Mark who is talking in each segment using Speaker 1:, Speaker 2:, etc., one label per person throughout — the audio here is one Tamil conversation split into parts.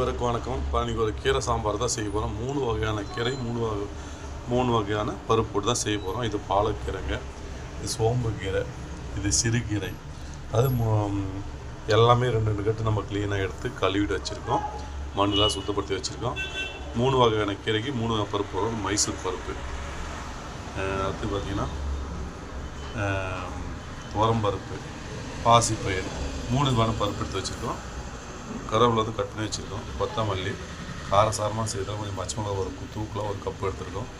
Speaker 1: அனைவருக்கும் வணக்கம். இப்போ இன்றைக்கி ஒரு கீரை சாம்பார் தான் செய்ய போகிறோம் மூணு வகையான கீரை மூணு வகை மூணு வகையான பருப்பு போட்டு தான் செய்ய போகிறோம் இது பாலக்கீரைங்க இது சோம்பு கீரை இது சிறுகீரை. அது எல்லாமே ரெண்டு ரெண்டு கட்டு நம்ம க்ளீனாக எடுத்து கழுவிட்டு வச்சுருக்கோம். மண்ணெலாம் சுத்தப்படுத்தி வச்சுருக்கோம். மூணு வகையான கீரைக்கு மூணு வகை பருப்பு வரும் மைசூர் பருப்பு. அடுத்து பார்த்திங்கன்னா உரம்பருப்பு பாசிப்பயிர் மூணு வகை பருப்பு எடுத்து வச்சுருக்கோம். கருவில் வந்து கட் பண்ணி வச்சுருக்கோம். கொத்தமல்லி காரசாரமாக செய்தால் கொஞ்சம் பச்சை மிளகா ஒரு தூக்கில் ஒரு கப்பு எடுத்துருக்கோம்.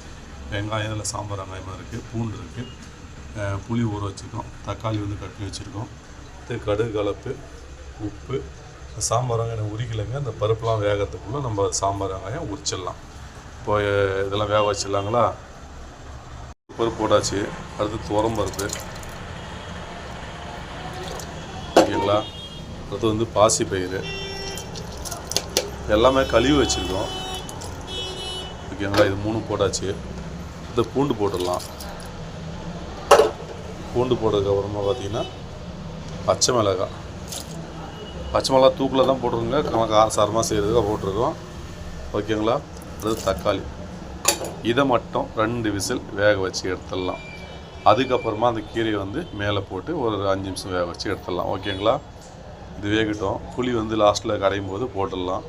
Speaker 1: வெங்காயம் இதில் சாம்பார் வெங்காயமாக இருக்குது பூண்டு இருக்குது புளி ஊற வச்சுருக்கோம். தக்காளி வந்து கட் பண்ணி வச்சுருக்கோம். கடுகு கலப்பு உப்பு சாம்பார் வெங்காயம் உரிக்கலைங்க. அந்த பருப்புலாம் வேகிறதுக்குள்ளே நம்ம சாம்பார் வெங்காயம் உரிச்சிடலாம். இப்போ இதெல்லாம் வேக வச்சிடலாங்களா? பருப்பு போட்டாச்சு. அடுத்து துவரம் பருப்பு ஓகேங்களா அது வந்து பாசி பயிறு. எல்லாமே கழுவி வச்சுருக்கோம். ஓகேங்களா? இது மூணு போட்டாச்சு. இந்த பூண்டு போட்டுடலாம். பூண்டு போட்டதுக்கப்புறமா பார்த்தீங்கன்னா பச்சை மிளகாய். பச்சை மிளகா தூக்கில் தான் போட்டிருக்கோங்க. நமக்கு ஆசாரமாக செய்கிறதுக்காக போட்டிருக்கோம். ஓகேங்களா? அடுத்து தக்காளி. இதை மட்டும் ரெண்டு விசில் வேக வச்சு எடுத்துடலாம். அதுக்கப்புறமா அந்த கீரையை வந்து மேலே போட்டு ஒரு அஞ்சு நிமிஷம் வேக வச்சு எடுத்துடலாம். ஓகேங்களா? இது வேகட்டும் புளி வந்து லாஸ்ட்டில் கடையும் போது போட்டுடலாம்.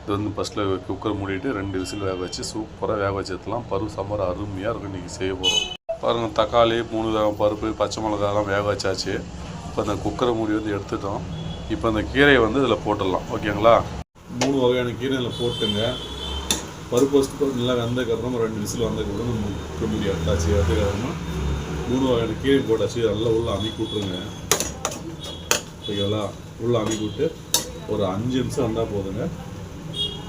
Speaker 1: இது வந்து ஃபஸ்ட்டில் குக்கர் மூடிட்டு ரெண்டு விசில் வேக வச்சு சூப்பராக வேக வச்சு எடுத்துலாம் பருப்பு சாம்பார் அருமையாக இருக்கும் இன்றைக்கி செய்ய போகிறோம் பாருங்கள் தக்காளி மூணு வகை பருப்பு பச்சை மிளகாலாம் வேக வச்சாச்சு. இப்போ அந்த குக்கரை மூடி வந்து எடுத்துட்டோம். இப்போ அந்த கீரையை வந்து இதில் போட்டுடலாம். ஓகேங்களா மூணு வகையான கீரை இதில் போட்டுங்க. பருப்பு வச்சுட்டு நல்லா வெந்ததுக்கப்புறம் ரெண்டு விசில் வந்ததுக்கப்புறம் நம்ம குக்கர் மூடி எடுத்தாச்சு எடுத்துக்கப்புறமா மூணு வகையான கீரை போட்டாச்சு. நல்லா உள்ள அமைக்கி விட்ருங்க ஓகேங்களா உள்ள அமைக்கி விட்டு ஒரு அஞ்சு நிமிஷம் வந்தால் போதுங்க.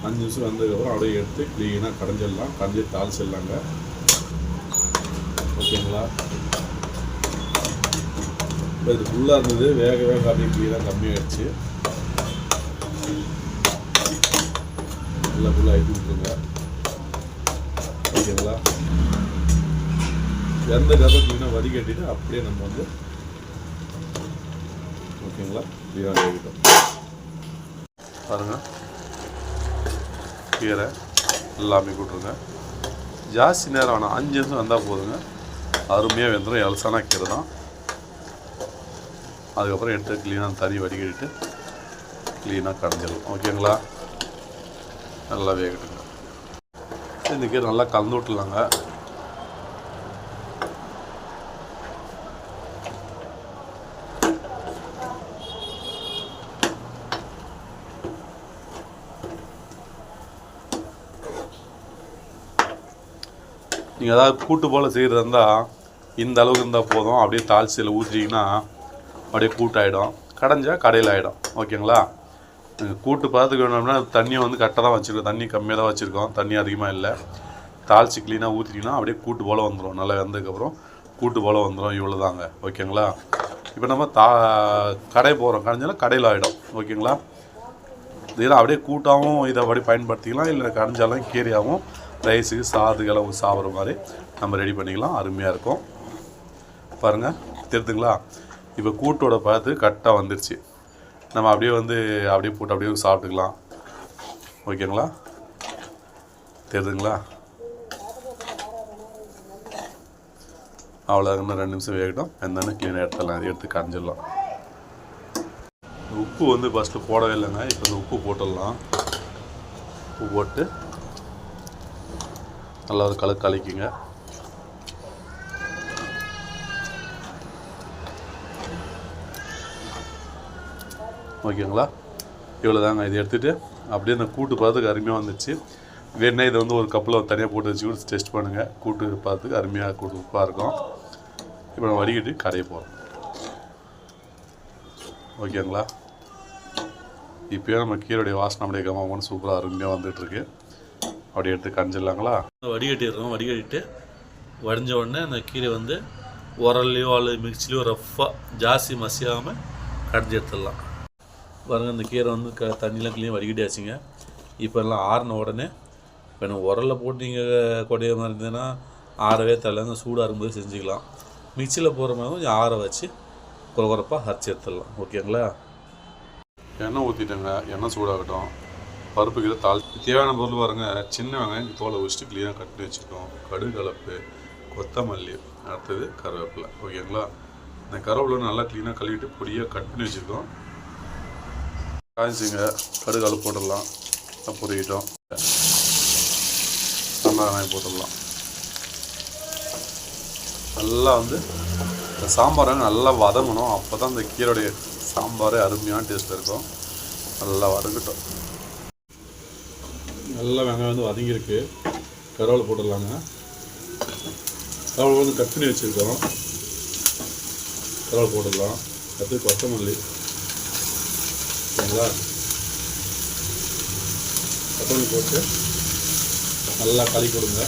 Speaker 1: அஞ்சு நிமிஷம் வந்ததுக்கப்புறம் அப்படியே எடுத்து க்ளீனாக கடைஞ்சிடலாம். கடைஞ்சி தாளிச்சிடலாங்க. ஓகேங்களா? இப்போ இது ஃபுல்லாக இருந்தது. வேக வேக அப்படியே க்ளீனாக கம்மியாகிடுச்சு நல்லா ஃபுல்லாக ஆகி விட்டுருங்க ஓகேங்களா? எந்த கதை க்ளீனாக வடிகட்டிட்டு அப்படியே நம்ம வந்து ஓகேங்களா? க்ளீனாக வேகிட்டோம் பாருங்கள் கீரை எல்லாமே கொடுத்துருங்க ஜாஸ்தி நேரம் ஆனால் அஞ்சு நிமிஷம் வந்தால் போதுங்க. அருமையாக வெந்துடும் எலசான கீரை தான். அதுக்கப்புறம் எடுத்து க்ளீனாக தண்ணி வடிகட்டிட்டு க்ளீனாக கடைஞ்சிடலாம். ஓகேங்களா? நல்லா வேகட்டுங்க. இந்த கீரை நல்லா கலந்து விட்டுலாங்க நீங்கள் ஏதாவது கூட்டு போல் செய்கிறதா இருந்தால் இந்த அளவுக்கு இருந்தால் போதும். அப்படியே தாளிச்சியில் ஊற்றிட்டிங்கன்னா அப்படியே கூட்டாயிடும். கடைஞ்சால் கடையில் ஆகிடும் ஓகேங்களா? நீங்கள் கூட்டு பார்த்துக்க வேணும்னா தண்ணியை வந்து கரெக்டாக தான் வச்சுருக்கோம். தண்ணி கம்மியாக தான் வச்சுருக்கோம். தண்ணி அதிகமாக இல்லை. தாளிச்சு க்ளீனாக ஊற்றிட்டிங்கன்னா அப்படியே கூட்டு போல் வந்துடும் நல்லா வெந்ததுக்கப்புறம் கூட்டு போல் வந்துடும் இவ்வளோ தாங்க ஓகேங்களா? இப்போ நம்ம தா கடை போகிறோம் கடைஞ்சாலும் கடையில் ஆகிடும் ஓகேங்களா? இதெல்லாம் அப்படியே கூட்டாகவும் இதை அப்படி பயன்படுத்திக்கலாம். இல்லை கடைஞ்சாலும் கீரையாகவும் ரைஸுக்கு சாதுகளை சாப்பிட்ற மாதிரி நம்ம ரெடி பண்ணிக்கலாம். அருமையாக இருக்கும். பாருங்கள் தெரியுதுங்களா இப்போ கூட்டோட பார்த்து கரெக்டாக வந்துருச்சு. நம்ம அப்படியே வந்து அப்படியே போட்டு அப்படியே சாப்பிட்டுக்கலாம். ஓகேங்களா? தெரியுதுங்களா அவ்வளோ இன்னும் ரெண்டு நிமிஷம் வேகட்டும். என்னன்னு க்ளீனாக எடுத்துடலாம். அதை எடுத்து கரைஞ்சிடலாம். உப்பு வந்து ஃபஸ்ட்டு போடவே இல்லைங்க. இப்போ இந்த உப்பு போட்டுடலாம். உப்பு போட்டு நல்லா ஒரு கலக்கு கலக்கிங்க. ஓகேங்களா? இவ்வளோ தாங்க இதை எடுத்துகிட்டு அப்படியே இந்த கூட்டு பார்த்துக்கு அருமையாக வந்துச்சு. வேணா இதை வந்து ஒரு கப்பில் தனியாக போட்டு வச்சு கூட டெஸ்ட் பண்ணுங்கள் கூட்டு பார்த்துக்கு அருமையாக கூட்டு உப்பாக இருக்கும். இப்போ நம்ம வடிகட்டி கடையை போகிறோம் ஓகேங்களா? இப்போயே நம்ம கீரையுடைய வாசனை அப்படியே கம்மாமனு சூப்பராக அருமையாக வந்துட்டுருக்கு அப்படியே எடுத்து கஞ்சிடலாங்களா வடிகட்டிடுறோம். வடிகட்டிட்டு வடிஞ்ச உடனே அந்த கீரை வந்து உரல்லையோ அல்லது மிக்சிலையோ ரஃப்பாக ஜாஸ்தி மசியாமல் கடைஞ்சி எடுத்துடலாம். பாருங்க இந்த கீரை வந்து க தண்ணிலாம் கிளீன் வடிகட்டியாச்சுங்க. இப்போ எல்லாம் ஆறின உடனே இப்போ எனக்கு உரலில் போட்டு நீங்கள் கொடைய மாதிரி இருந்ததுன்னா ஆறவே தரலங்க சூடாக இருக்கும்போது செஞ்சுக்கலாம். மிக்சியில் போகிற மாதிரி கொஞ்சம் ஆற வச்சு குறப்பாக அரைச்சி எடுத்துடலாம். ஓகேங்களா? எண்ணெய் ஊற்றிட்டேங்க எண்ணெய் சூடாகட்டும். பருப்பு கீரை தாள். தேவையான பொருள் பாருங்கள் சின்ன வெங்காயம் தோலை வச்சுட்டு க்ளீனாக கட் பண்ணி வச்சுருக்கோம். கடுகு கலப்பு கொத்தமல்லி அடுத்தது கருவேப்பிலை. ஓகேங்களா இந்த கருவேப்பிலை நல்லா க்ளீனாக கழுவிட்டு பொடியாக கட் பண்ணி வச்சுருக்கோம். காய்ச்சிங்க. கடுகு கலப்பு போட்டுடலாம். பொறிக்கிட்டோம் நல்லா வெங்காயம் போட்டுடலாம். நல்லா வந்து இந்த சாம்பாரை நல்லா வதங்கணும். அப்போ தான் இந்த கீரோடைய சாம்பார் அருமையான டேஸ்ட்டில் இருக்கும். நல்லா வதங்கட்டும். நல்லா வெங்காயம் வந்து வதங்கியிருக்கு. கருவேலை போட்டுடலாங்க. கருவேலை வந்து கட் பண்ணி வச்சுருக்கோம். கருவாள் போட்டுடலாம் அடுத்து கொத்தமல்லி. சரிங்களா? கொத்தமல்லி போட்டு நல்லா களி கொடுங்க.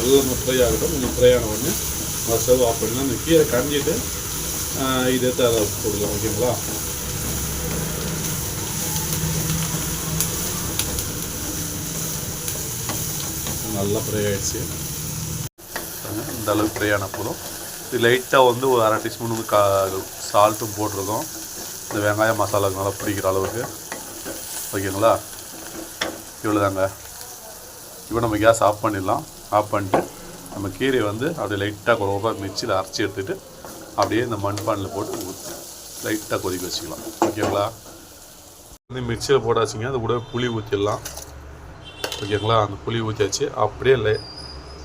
Speaker 1: நல்லா ஃப்ரை ஆகட்டும் கொஞ்சம் ஃப்ரை ஆன உடனே அதை ஸ்டவ் ஆஃப் பண்ணிடலாம் அந்த கீரை கரைஞ்சிட்டு இதை எடுத்து அதை போடலாம் ஓகேங்களா? நல்லா ஃப்ரை ஆகிடுச்சு இந்த அளவுக்கு ஃப்ரை ஆன போதும். இது லைட்டாக வந்து ஒரு அரை டீஸ்பூன் வந்து கா சால்ட்டும் போட்டிருக்கோம். இந்த வெங்காயம் மசாலாவுக்கு நல்லா பிடிக்கிற அளவுக்கு. ஓகேங்களா? இவ்வளோதாங்க இப்போ நம்ம கேஸ் ஆஃப் பண்ணிடலாம். ஆஃப் பண்ணிட்டு நம்ம கீரையை வந்து அப்படியே லைட்டாக குறவாக மிக்சியில் அரைச்சி எடுத்துட்டு அப்படியே இந்த மண்பானில் போட்டு ஊற்றி லைட்டாக கொதிக்க வச்சுக்கலாம். ஓகேங்களா வந்து மிக்சியில் போட்டாச்சுங்க அது கூட புளி ஊற்றிடலாம் ஓகேங்களா அந்த புளி ஊற்றியாச்சு அப்படியே லை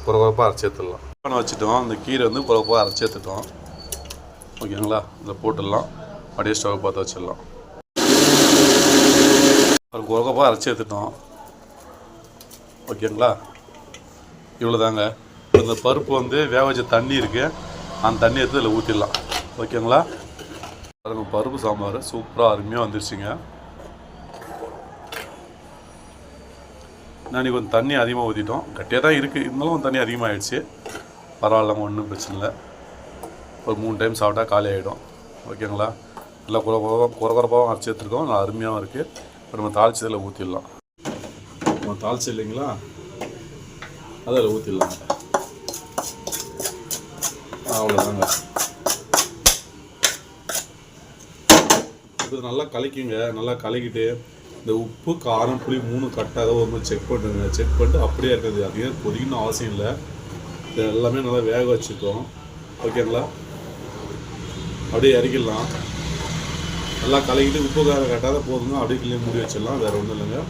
Speaker 1: குறகுறப்பாக அரைச்சி எடுத்துடலாம். பண்ண வச்சுட்டோம். அந்த கீரை வந்து குறகுறப்பாக அரைச்சி எடுத்துட்டோம். ஓகேங்களா இதை போட்டுடலாம். அப்படியே ஸ்டவ் பார்த்து வச்சிடலாம். ஒரு குறகுறப்பாக அரைச்சி எடுத்துட்டோம். ஓகேங்களா இவ்வளோதாங்க இந்த பருப்பு வந்து வேக வச்ச தண்ணி இருக்குது அந்த தண்ணி எடுத்து இதில் ஊற்றிடலாம் ஓகேங்களா? பாருங்க பருப்பு சாம்பார். சூப்பராக அருமையாக வந்துருச்சுங்க. நான் கொஞ்சம் தண்ணி அதிகமாக ஊற்றிட்டோம் கட்டியாக தான் இருக்குது இருந்தாலும் தண்ணி அதிகமாகிடுச்சு பரவாயில்லங்க ஒன்றும் பிரச்சனை இல்லை. ஒரு மூணு டைம் சாப்பிட்டா காலி ஆகிடும் ஓகேங்களா? நல்லா குறை குறை குறைப்பாகவும் அரைச்சி எடுத்துருக்கோம். நல்லா அருமையாகவும் இருக்குது இப்போ நம்ம தாளிச்சதில் ஊற்றிடலாம் நம்ம தாளிச்சு இல்லைங்களா? அதில் ஊற்றிடலாம் அவ்வளோதாங்க இது நல்லா கலக்கிங்க. நல்லா கலக்கிட்டு இந்த உப்பு காரம் புளி மூணு கட்டாக ஒரு மாதிரி செக் பண்ணுங்க செக் பண்ணிட்டு அப்படியே இருக்குது. அதிகம் கொதிக்கணும் அவசியம் இல்லை. இது எல்லாமே நல்லா வேக வச்சுருக்கோம் ஓகேங்களா அப்படியே இறக்கிடலாம். நல்லா கலக்கிட்டு உப்பு காரம் கட்டாத போதுங்க. அப்படியே கிளி மூடி வச்சிடலாம். வேறு ஒன்றும் இல்லைங்க.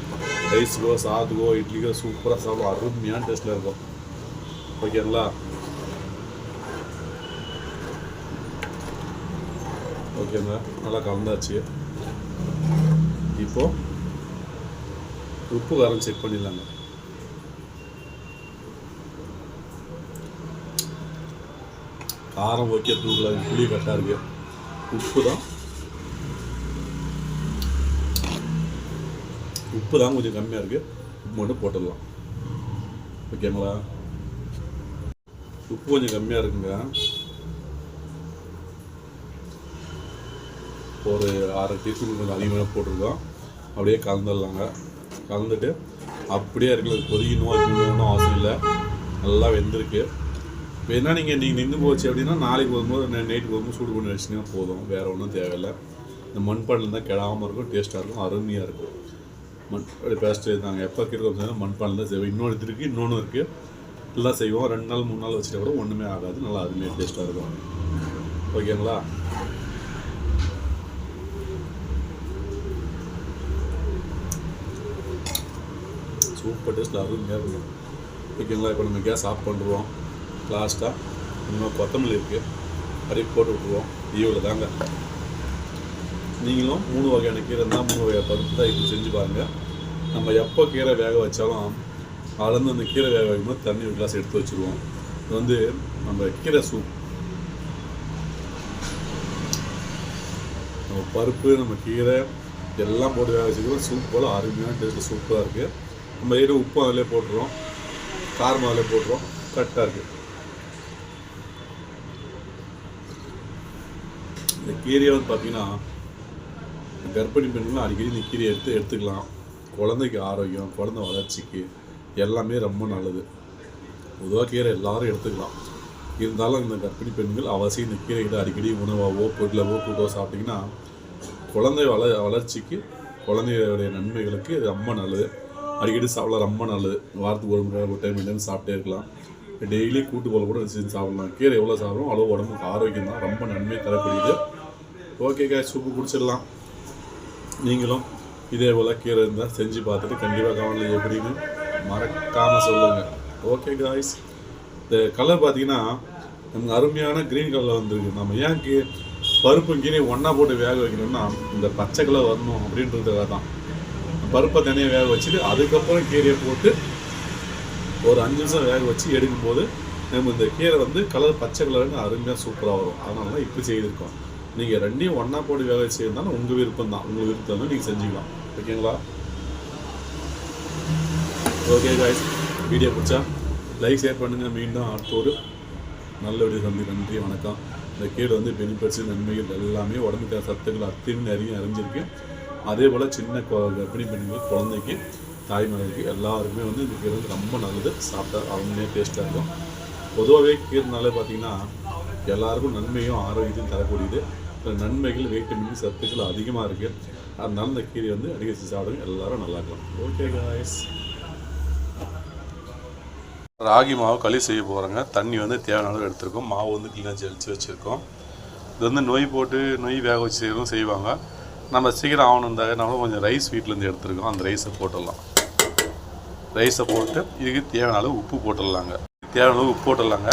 Speaker 1: ரைஸுக்கோ சாதத்துக்கோ இட்லிக்கோ சூப்பராக சாப்பிடும் அருமையான டேஸ்ட்டில் இருக்கும். ஓகேங்களா ஓகேங்க நல்லா கலந்தாச்சு இப்போது உப்பு காரம் செக் பண்ணிடலாங்க. காரம் ஓகே தூக்கல புளி கரெக்டாக இருக்கு. உப்பு தான் உப்பு தான் கொஞ்சம் கம்மியாக இருக்குது உப்பு மட்டும் போட்டுடலாம். ஓகேங்களா உப்பு கொஞ்சம் கம்மியாக இருக்குங்க. ஒரு அரை டீஸ்பூன் கொஞ்சம் அதிகமாக போட்டிருக்கோம். அப்படியே கலந்துடலாங்க. கலந்துட்டு அப்படியே இருக்கிறது கொதிக்கணும் வைக்கணும்னு அவசியம் இல்லை. நல்லா வெந்திருக்கு. வேணா நீங்கள் நீங்கள் நின்று போச்சு அப்படின்னா நாளைக்கு வரும்போது நைட்டுக்கு வரும்போது சூடு பண்ணி வச்சிங்கன்னா போதும். வேறு ஒன்றும் தேவையில்லை. இந்த மண்பானில் தான் கெடாமல் இருக்கும் டேஸ்ட்டாக இருக்கும் அருமையாக இருக்கும். மண் பேஸ்ட்டு நாங்கள் எப்போ இருக்கிறோம் மண்பானில் தான் செய்வோம். இன்னொரு இது இருக்குது இன்னொன்று இருக்குது எல்லாம் செய்வோம். ரெண்டு நாள் மூணு நாள் வச்சுட்டா கூட ஒன்றுமே ஆகாது. நல்லா அருமையாக டேஸ்ட்டாக இருக்கும். ஓகேங்களா? சூப்பர் டேஸ்ட்டில் அருமையாக இருக்கும். ஓகேங்களா? இப்போ நம்ம கேஸ் ஆஃப் பண்ணுறோம் லாஸ்ட்டாக இன்னும் கொத்தமல்லி இருக்குது அப்படியே போட்டு விட்ருவோம் ஈவில் தாங்க. நீங்களும் மூணு வகையான கீரை இருந்தால் மூணு வகை பருப்பு தான் இப்படி செஞ்சு பாருங்கள் நம்ம எப்போ கீரை வேக வச்சாலும் அதுலேருந்து அந்த கீரை வேக வைக்கும்போது தண்ணி ஒரு கிளாஸ் எடுத்து வச்சுருவோம். இது வந்து நம்ம கீரை சூப் நம்ம பருப்பு நம்ம கீரை எல்லாம் போட்டு வேக வச்சுக்கிறோம் சூப் போல் அருமையான டேஸ்ட்டில் சூப்பராக இருக்குது நம்ம ஏதோ உப்பு அதிலே போட்டுறோம். காரம் அதிலே போட்டுறோம். கரெக்டாக இருக்குது இந்த கீரையை வந்து பார்த்தீங்கன்னா கர்ப்பிணி பெண்களும் அடிக்கடி இந்த கீரையை எடுத்து எடுத்துக்கலாம். குழந்தைக்கு ஆரோக்கியம் குழந்தை வளர்ச்சிக்கு எல்லாமே ரொம்ப நல்லது. பொதுவாக கீரை எல்லாரும் எடுத்துக்கலாம். இருந்தாலும் இந்த கர்ப்பிணி பெண்கள் அவசியம் இந்த கீரைகளை அடிக்கடி உணவாவோ பொருளாவோ கூட்டோ சாப்பிட்டிங்கன்னா குழந்தை வள வளர்ச்சிக்கு குழந்தையோடைய நன்மைகளுக்கு இது ரொம்ப நல்லது. அடிக்கடி சாப்பிடலாம். ரொம்ப நல்லது. வாரத்துக்கு ஒரு முறை ஒரு டைம் இல்லைன்னு சாப்பிட்டே இருக்கலாம். டெய்லி கூட்டு போல கூட செஞ்சு சாப்பிடலாம். கீரை எவ்வளோ சாப்பிடும் அளவு உடம்புக்கு ஆரோக்கியம் தான். ரொம்ப நன்மை தரக்கூடியது. ஓகே காய் சூப்பு குடிச்சிடலாம். நீங்களும் இதே போல் கீரை இருந்தால் செஞ்சு பார்த்துட்டு கண்டிப்பாக கவனில் எப்படின்னு மறக்காமல் சொல்லுங்கள் ஓகே காய்ஸ் இந்த கலர் பார்த்தீங்கன்னா நமக்கு அருமையான க்ரீன் கலர் வந்திருக்கு. நம்ம ஏன் கீ பருப்பும் கீரையும் ஒன்றா போட்டு வேக வைக்கணும்னா இந்த பச்சை கலர் வரணும் அப்படின்றதுக்காக தான் பருப்பை தனியாக வேக வச்சுட்டு அதுக்கப்புறம் கீரையை போட்டு ஒரு அஞ்சு நிமிஷம் வேக வச்சு எடுக்கும்போது நம்ம இந்த கீரை வந்து கலர் பச்சை கலருங்க அருமையாக சூப்பராக வரும். அதனால தான் இப்போ செய்திருக்கோம். நீங்கள் ரெண்டையும் ஒன்றா போட்டு வேக வச்சு இருந்தாலும் உங்கள் விருப்பம் தான். உங்கள் விருப்பம் தான் நீங்கள் செஞ்சுக்கலாம். ஓகேங்களா ஓகே காய்ஸ் வீடியோ பிடிச்சா லைக் ஷேர் பண்ணுங்கள் மீண்டும் அடுத்த ஒரு நல்ல வீடியோ சந்தி நன்றி வணக்கம். இந்த கீரை வந்து பெனிஃபிட்ஸ் நன்மைகள் எல்லாமே உடம்புக்கு சத்துக்கள் அத்தையும் நிறைய அறிஞ்சிருக்கு. அதே போல் சின்ன கர்ப்பிணி பெண்கள் குழந்தைக்கு தாய்மார்களுக்கு எல்லாருமே வந்து இந்த கீரை வந்து ரொம்ப நல்லது. சாப்பிட்டா அவங்களே டேஸ்ட்டாக இருக்கும். பொதுவாகவே கீரைனாலே பார்த்தீங்கன்னா எல்லாருக்கும் நன்மையும் ஆரோக்கியத்தையும் தரக்கூடியது. நன்மைகள் வைட்டமின் சத்துக்கள் அதிகமாக இருக்குது அதனால இந்த கீரை வந்து அடிக்கடி சாப்பிடுங்க. எல்லாரும் நல்லா இருக்கலாம். ஓகே காய்ஸ் ராகி மாவு களி செய்ய போகிறாங்க தண்ணி வந்து தேவையான அளவு மாவு வந்து கிளீனாக ஜெலிச்சு வச்சுருக்கோம். இது வந்து நொய் போட்டு நொய் வேக வச்சு செய்யறதும் செய்வாங்க. நம்ம சீக்கிரம் ஆகணுன்றதுனால கொஞ்சம் ரைஸ் வீட்டிலேருந்து எடுத்துருக்கோம். அந்த ரைஸை போட்டுடலாம். ரைஸை போட்டு இதுக்கு தேவையான அளவு உப்பு போட்டுடலாங்க. தேவையான அளவு உப்பு போட்டுடலாங்க.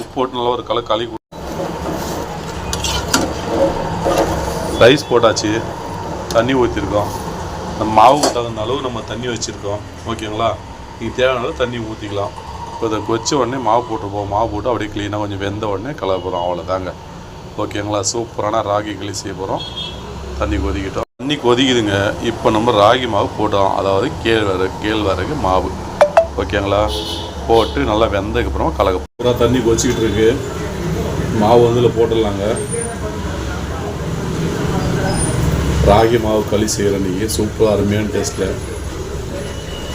Speaker 1: உப்பு போட்டு நல்லா ஒரு கலர் களி ரைஸ் போட்டாச்சு. தண்ணி ஊற்றிருக்கோம் நம்ம மாவுக்கு தகுந்த அளவு நம்ம தண்ணி வச்சுருக்கோம். ஓகேங்களா இதுக்கு தேவையான அளவு தண்ணி ஊற்றிக்கலாம் இப்போ இதை கொச்ச உடனே மாவு போட்டுருப்போம். மாவு போட்டு அப்படியே க்ளீனாக கொஞ்சம் வெந்த உடனே கலர போகிறோம் அவ்வளோதாங்க ஓகேங்களா சூப்பரான ராகி களி செய்ய போகிறோம் தண்ணி கொதிக்கிட்டோம். தண்ணி கொதிக்குதுங்க. இப்போ நம்ம ராகி மாவு போட்டோம் அதாவது கேழ்வரகு கேழ்வரகு மாவு. ஓகேங்களா? போட்டு நல்லா வெந்ததுக்கப்புறமா கலக்க பூரா தண்ணி கொச்சிக்கிட்டு இருக்கு. மாவு வந்து இதில் போட்டுடலாங்க. ராகி மாவு களி செய்கிற நீங்கள் சூப்பராக அருமையான டேஸ்ட்டில்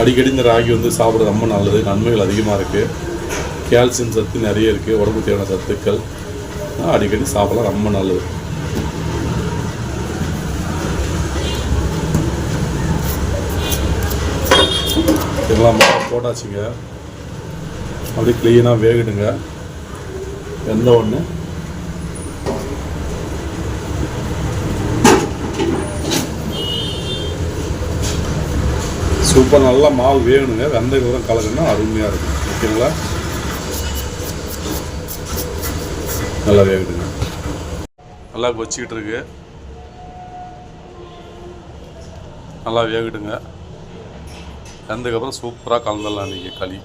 Speaker 1: அடிக்கடி இந்த ராகி வந்து சாப்பிட்றது ரொம்ப நல்லது. நன்மைகள் அதிகமாக இருக்குது கால்சியம் சத்து நிறைய இருக்குது உடம்பு தேவையான சத்துக்கள். அடிக்கடி சாப்பிடலாம். ரொம்ப நல்லது. இதெல்லாம் மாவு போட்டாச்சுங்க. அப்படியே க்ளீனாக வேகடுங்க எந்த ஒன்று சூப்பர் நல்லா மாவு வேகணுங்க. வெந்ததுக்கப்புறம் கலக்குன்னா அருமையாக இருக்கும். ஓகேங்களா? நல்லா வேகட்டுங்க. நல்லா கொச்சிக்கிட்டு இருக்கு. நல்லா வேகட்டுங்க. வெந்ததுக்கப்புறம் சூப்பராக கலந்துடலாம் நீங்கள் களி.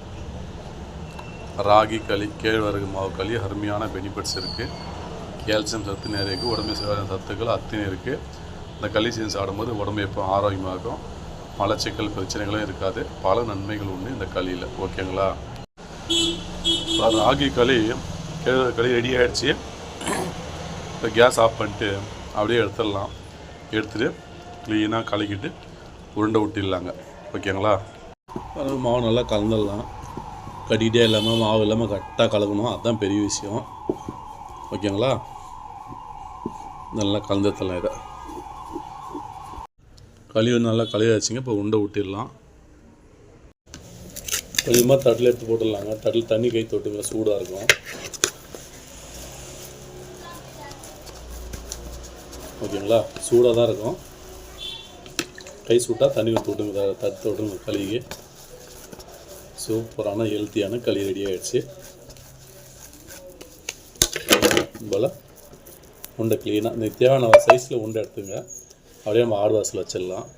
Speaker 1: ராகி களி கேழ்வரகு மாவு களி அருமையான பெனிஃபிட்ஸ் இருக்குது கால்சியம் சத்து நிறைய இருக்குது உடம்பு தேவையான சத்துக்கள் அத்தனை இருக்குது இந்த களி செஞ்சு சாப்பிடும்போது உடம்பு எப்போ ஆரோக்கியமாக இருக்கும். மலச்சிக்கல் பிரச்சனைகளும் இருக்காது. பல நன்மைகள் உண்டு இந்த களியில். ஓகேங்களா? ராகி களி கேழ்வரகு களி ரெடி ஆகிடுச்சு இப்போ கேஸ் ஆஃப் பண்ணிட்டு அப்படியே எடுத்துடலாம். எடுத்துகிட்டு க்ளீனாக கலக்கிட்டு உருண்டை விட்டிடலாங்க ஓகேங்களா? அது மாவு நல்லா கலந்துடலாம். கடிக்கிட்டே இல்லாமல் மாவு இல்லாமல் கரெக்டாக கலக்கணும். அதுதான் பெரிய விஷயம். ஓகேங்களா? நல்லா கலந்துத்தலாம் இதை. கழிவு நல்லா கழுவியாச்சுங்க. இப்போ உண்டை விட்டிடலாம் கொஞ்சமாக தட்டில் எடுத்து போட்டுடலாங்க. தட்டில் தண்ணி கை தொட்டுங்க. சூடாக இருக்கும். ஓகேங்களா? சூடாக தான் இருக்கும். கை சூட்டாக தண்ணி ஊற்றி விட்டுங்க தடுத்து விட்டுங்க களிக்கு சூப்பரான ஹெல்த்தியான களி ரெடி ஆகிடுச்சு போல் உண்டை க்ளீனாக இந்த தேவையான சைஸில் உண்டை எடுத்துங்க. அப்படியே நம்ம ஆடு வாசல் வச்சிடலாம்.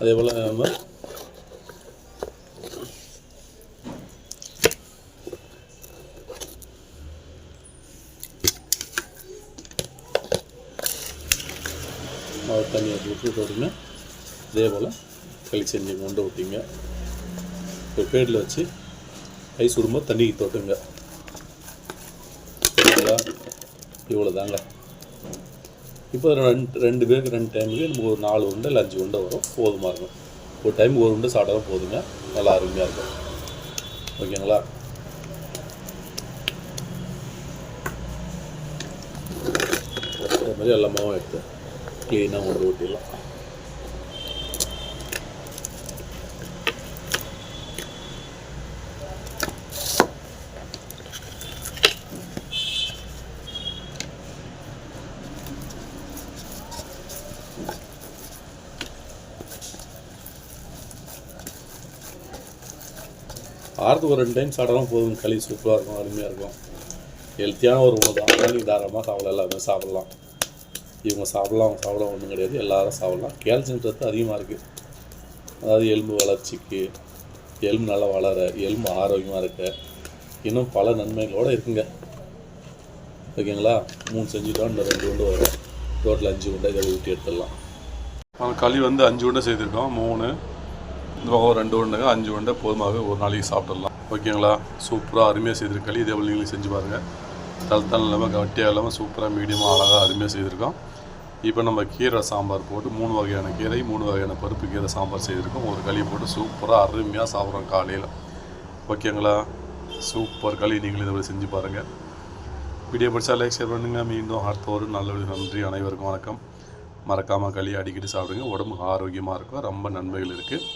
Speaker 1: அதே போல் நம்ம தண்ணியை விட்டு போட்டுங்க. இதே போல் களி செஞ்சு உண்டை ஊற்றிங்க இப்போ பேடில் வச்சு கை சுடும்போது தண்ணிக்கு தொட்டுங்க. இவ்வளோதாங்க. இவ்வளோ தாங்க இப்போ ரெண்டு ரெண்டு பேருக்கு ரெண்டு டைமுக்கு நமக்கு ஒரு நாலு உண்டை இல்லை அஞ்சு உண்டை வரும். போதுமாக இருக்கும். ஒரு டைம் ஒரு உண்டை சாப்பிட்டாலும் போதுங்க. நல்லா அருமையாக இருக்கும். ஓகேங்களா? அதே மாதிரி எல்லா எடுத்து க்ளீனாக கொண்டு ஊட்டிடலாம் வாரத்துக்கு ஒரு ரெண்டு டைம் சாப்பிட்டாலும் போதும். களி சூப்பராக இருக்கும் அருமையாக இருக்கும். ஹெல்த்தியான ஒரு உணவு. தான் அதனால் தாராளமாக சாப்பிடலாம். எல்லாமே சாப்பிடலாம். இவங்க சாப்பிடலாம் அவங்க சாப்பிடலாம் ஒன்றும் கிடையாது. எல்லாரும் சாப்பிடலாம். கேல்சியம் சத்து அதிகமாக இருக்குது அதாவது எலும்பு வளர்ச்சிக்கு எலும்பு நல்லா வளர எலும்பு ஆரோக்கியமாக இருக்க. இன்னும் பல நன்மைகளோடு இருக்குங்க. ஓகேங்களா? மூணு செஞ்சுட்டோம் இந்த ரெண்டு உண்டு வரும். டோட்டல் அஞ்சு உண்டை இதை ஊட்டி எடுத்துடலாம். களி வந்து அஞ்சு உண்டை செய்திருக்கோம். மூணு. இந்த பக்கம் ரெண்டு உருண்டைங்க அஞ்சு உருண்டை போதுமாகவே ஒரு நாளைக்கு சாப்பிடலாம் ஓகேங்களா? சூப்பராக அருமையாக செய்திருக்க களி இதே போல் நீங்களும் செஞ்சு பாருங்கள் தளத்தல் இல்லாமல் கட்டியாக இல்லாமல் சூப்பராக மீடியமாக அழகாக அருமையாக செய்திருக்கோம். இப்போ நம்ம கீரை சாம்பார் போட்டு மூணு வகையான கீரை மூணு வகையான பருப்பு கீரை சாம்பார் செய்திருக்கோம். ஒரு களி போட்டு சூப்பராக அருமையாக சாப்பிட்றோம் காலையில். ஓகேங்களா? சூப்பர் களி நீங்களும் இதை போல் செஞ்சு பாருங்கள் வீடியோ பிடிச்சா லைக் ஷேர் பண்ணுங்கள் மீண்டும் அடுத்த ஒரு நல்ல ஒரு நன்றி. அனைவருக்கும் வணக்கம். மறக்காமல் களி அடிக்கடி சாப்பிடுங்க. உடம்பு ஆரோக்கியமாக இருக்கும். ரொம்ப நன்மைகள் இருக்குது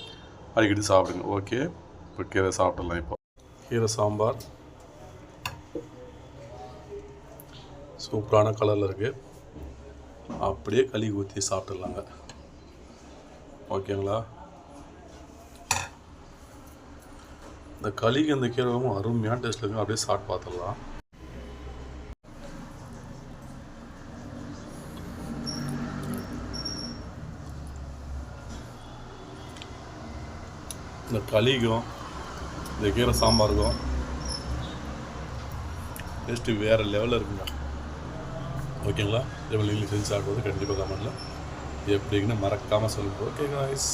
Speaker 1: அடிக்கடி சாப்பிடுங்க. ஓகே இப்போ கீரை சாப்பிடலாம் இப்போ. கீரை சாம்பார். சூப்பரான கலரில் இருக்குது அப்படியே களி ஊற்றி சாப்பிட்டுடலாங்க. ஓகேங்களா இந்த களிக்கு இந்த கீரைவும் அருமையான டேஸ்ட் இருக்குங்க அப்படியே சாப்பிட்டு பார்த்துடலாம். இந்த களிக்கும் இந்த கீரை சாம்பாருக்கும் டேஸ்ட்டு வேறு லெவலில் இருக்குங்க. ஓகேங்களா இதே நீங்களும் செஞ்சு சாப்பிடுவது கண்டிப்பாக கமெண்ட்டில் எப்படிங்கன்னு மறக்காமல் சொல்லுங்கள் ஓகே காய்ஸ்